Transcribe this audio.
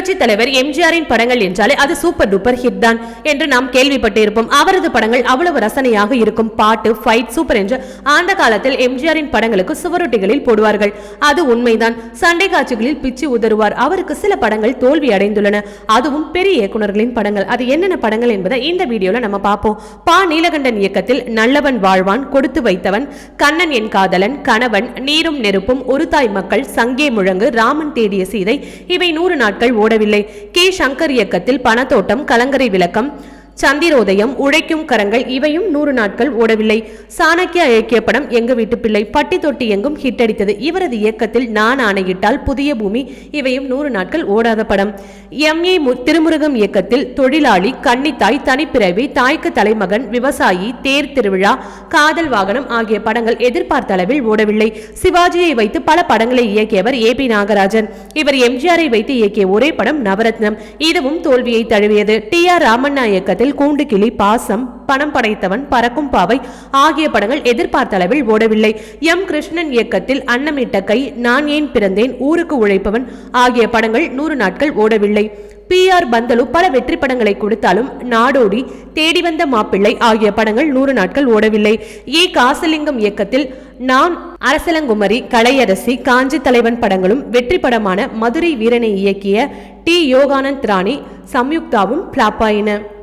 புரட்சி தலைவர் எம்ஜிஆரின் படங்கள் என்றாலே அது சூப்பர் டூப்பர் ஹிட் தான் என்று நாம் கேள்விப்பட்டு இருப்போம் அவரது படங்கள் அவ்வளவு ரசனையாக இருக்கும். பாட்டு ஃபைட் சூப்பர் என்று ஆண்ட காலத்தில் எம்ஜிஆரின் படங்களுக்கு சுவரொட்டிகளில் போடுவார்கள். அது உண்மைதான். சண்டை காட்சிகளில் பிச்சு உதறுவார். அவருக்கு சில படங்கள் தோல்வி அடைந்துள்ளன. அதுவும் பெரிய இயக்குநர்களின் படங்கள். அது என்னென்ன படங்கள் என்பதை இந்த வீடியோல நம்ம பார்ப்போம். பா. நீலகண்டன் இயக்கத்தில் நல்லவன் வாழ்வான் கொடுத்து வைத்தவன் கண்ணன் என் காதலன் கணவன் நீரும் நெருப்பும் ஒரு தாய் மக்கள் சங்கே முழங்கு ராமன் தேடிய சீதை இவை நூறு நாட்கள் ஓடவில்லை கே. சங்கர் இயக்கத்தில் பணத்தோட்டம் கலங்கரை விளக்கம் சந்திரோதயம் உழைக்கும் கரங்கள் இவையும் நூறு நாட்கள் ஓடவில்லை. சாணக்கியா இயக்கிய படம் எங்க வீட்டு பிள்ளை. பட்டி தொட்டி எங்கும் ஹிட் அடித்தது. இவரது இயக்கத்தில் நான் ஆணையிட்டால் புதிய பூமி. இவையும் நூறு நாட்கள் ஓடாத படம். எம். ஏ. திருமுருகம் இயக்கத்தில் தொழிலாளி கன்னித்தாய் தனிப்பிறவி தாய்க்கு தலைமகன் விவசாயி தேர் திருவிழா காதல் வாகனம் ஆகிய படங்கள் எதிர்பார்த்த அளவில் ஓடவில்லை. சிவாஜியை வைத்து பல படங்களை இயக்கியவர் ஏ. பி. நாகராஜன். இவர் எம்ஜிஆரை வைத்து இயக்கிய ஒரே படம் நவரத்னம். இதுவும் தோல்வியை தழுவியது. டி. ஆர். ராமண்ணா இயக்கத்தில் கூண்டு கிளி பாசம் பணம் படைத்தவன் பறக்கும் பாவை ஆகிய படங்கள் எதிர்பார்த்த அளவில் ஓடவில்லை. எம். கிருஷ்ணன் இயக்கத்தில் அன்னமிட்ட கை நான் ஏன் பிறந்தேன் ஊருக்கு உழைப்பவன் ஆகிய படங்கள் நூறு நாட்கள் ஓடவில்லை. பி. ஆர். பந்தலு பல வெற்றி படங்களை கொடுத்தாலும் நாடோடி தேடி வந்த மாப்பிள்ளை ஆகிய படங்கள் நூறு நாட்கள் ஓடவில்லை. ஏ. காசலிங்கம் இயக்கத்தில் நான் அரசலங்குமரி கலையரசி காஞ்சி தலைவன் படங்களும் வெற்றி படமான மதுரை வீரனை இயக்கிய டி. யோகானந்த் ராணி சம்யுக்தாவும் பிளாப்பாயின